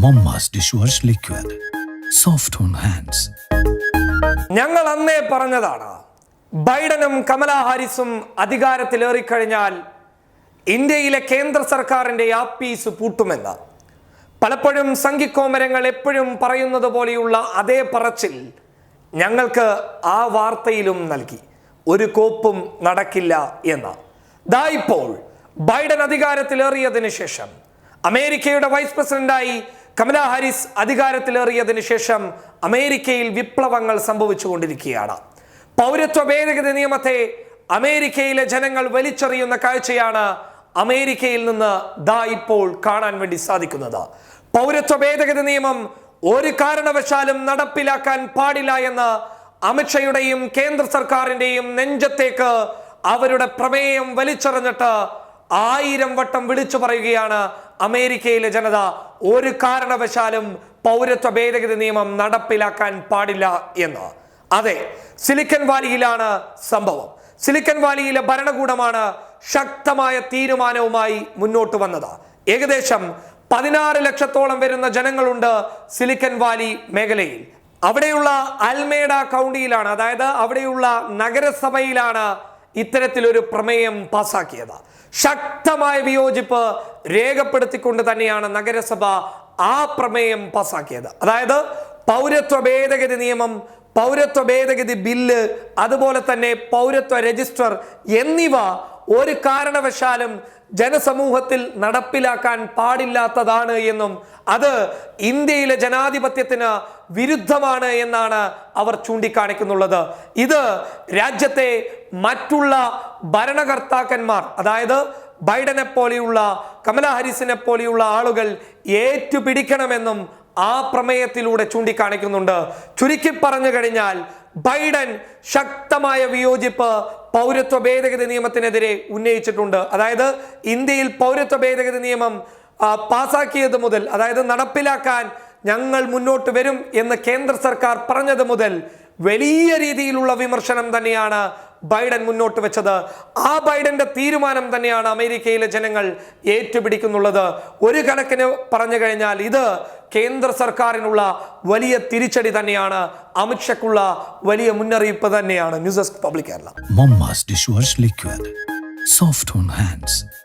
Momma's dishwash liquid soft on hands ഞങ്ങൾ അന്നേ പറഞ്ഞതാണ് ബൈഡനും കമല ഹാരിസും അധികാരത്തിലേറിക്കഴിഞ്ഞാൽ ഇന്ത്യയിലെ കേന്ദ്ര സർക്കാരിന്റെ ആപ്പീസ് പൂട്ടുമെന്ന്. പലപ്പോഴും സംഘിക്കോമരങ്ങൾ എപ്പോഴും പറയുന്നത് പോലെയുള്ള അതേ പറച്ചിൽ ഞങ്ങൾക്ക് ആ വാർത്തയിലും നൽകി. ഒരു കോപ്പും നടക്കില്ല എന്ന്. ദാ ഇപ്പോൾ ബൈഡൻ അധികാരത്തിലേറിയതിനു ശേഷം അമേരിക്കയുടെ വൈസ് പ്രസിഡന്റായി കമലാ ഹാരിസ് അധികാരത്തിലേറിയതിനു ശേഷം അമേരിക്കയിൽ വിപ്ലവങ്ങൾ സംഭവിച്ചുകൊണ്ടിരിക്കുകയാണ്. പൗരത്വ ഭേദഗതി നിയമത്തെ അമേരിക്കയിലെ ജനങ്ങൾ വലിച്ചെറിയുന്ന കാഴ്ചയാണ് അമേരിക്കയിൽ നിന്ന് ദാ ഇപ്പോൾ കാണാൻ വേണ്ടി സാധിക്കുന്നത്. പൗരത്വ ഭേദഗതി നിയമം ഒരു കാരണവശാലും നടപ്പിലാക്കാൻ പാടില്ല എന്ന് അമിത്ഷയുടെയും കേന്ദ്ര സർക്കാരിന്റെയും നെഞ്ചത്തേക്ക് അവരുടെ പ്രമേയം വലിച്ചെറിഞ്ഞിട്ട് ആയിരം വട്ടം വിളിച്ചു പറയുകയാണ് അമേരിക്കയിലെ ജനത ഒരു കാരണവശാലും പൗരത്വ ഭേദഗതി നിയമം നടപ്പിലാക്കാൻ പാടില്ല എന്ന്. അതെ സിലിക്കൻ വാലിയിലാണ് സംഭവം. സിലിക്കൻ വാലിയിലെ ഭരണകൂടമാണ് ശക്തമായ തീരുമാനവുമായി മുന്നോട്ട് വന്നത്. ഏകദേശം പതിനാറ് ലക്ഷത്തോളം വരുന്ന ജനങ്ങളുണ്ട് സിലിക്കൻ വാലി മേഖലയിൽ. അവിടെയുള്ള അൽമേഡ കൗണ്ടിയിലാണ് അതായത് അവിടെയുള്ള നഗരസഭയിലാണ് ഇത്തരത്തിലൊരു പ്രമേയം പാസാക്കിയത്. ശക്തമായ വിയോജിപ്പ് രേഖപ്പെടുത്തിക്കൊണ്ട് തന്നെയാണ് നഗരസഭ ആ പ്രമേയം പാസാക്കിയത്. അതായത് പൗരത്വ ഭേദഗതി നിയമം പൗരത്വ ഭേദഗതി ബില്ല് അതുപോലെ തന്നെ പൗരത്വ രജിസ്റ്റർ എന്നിവ ഒരു കാരണവശാലും ജനസമൂഹത്തിൽ നടപ്പിലാക്കാൻ പാടില്ലാത്തതാണ് എന്നും അത് ഇന്ത്യയിലെ ജനാധിപത്യത്തിന് വിരുദ്ധമാണ് എന്നാണ് അവർ ചൂണ്ടിക്കാണിക്കുന്നുള്ളത്. ഇത് രാജ്യത്തെ മറ്റുള്ള ഭരണകർത്താക്കന്മാർ അതായത് ബൈഡനെ പോലെയുള്ള കമല ഹാരിസിനെ പോലെയുള്ള ആളുകൾ ഏറ്റുപിടിക്കണമെന്നും ആ പ്രമേയത്തിലൂടെ ചൂണ്ടിക്കാണിക്കുന്നുണ്ട്. ചുരുക്കി പറഞ്ഞു കഴിഞ്ഞാൽ ബൈഡൻ ശക്തമായ വിയോജിപ്പ് പൗരത്വ ഭേദഗതി നിയമത്തിനെതിരെ ഉന്നയിച്ചിട്ടുണ്ട്. അതായത് ഇന്ത്യയിൽ പൗരത്വ ഭേദഗതി നിയമം പാസാക്കിയത് മുതൽ അതായത് നടപ്പിലാക്കാൻ ഞങ്ങൾ മുന്നോട്ട് വരും എന്ന് കേന്ദ്ര സർക്കാർ പറഞ്ഞത് മുതൽ വലിയ രീതിയിലുള്ള വിമർശനം തന്നെയാണ് ബൈഡൻ മുന്നോട്ട് വെച്ചത്. ആ ബൈഡന്റെ തീരുമാനം തന്നെയാണ് അമേരിക്കയിലെ ജനങ്ങൾ ഏറ്റുപിടിക്കുന്നുള്ളത്. ഒരു കണക്കിന് പറഞ്ഞു കഴിഞ്ഞാൽ ഇത് കേന്ദ്ര സർക്കാരിനുള്ള വലിയ തിരിച്ചടി തന്നെയാണ്. അമിത്ഷയ്ക്കുള്ള വലിയ മുന്നറിയിപ്പ് തന്നെയാണ്. News desk public Kerala. Soft dishwash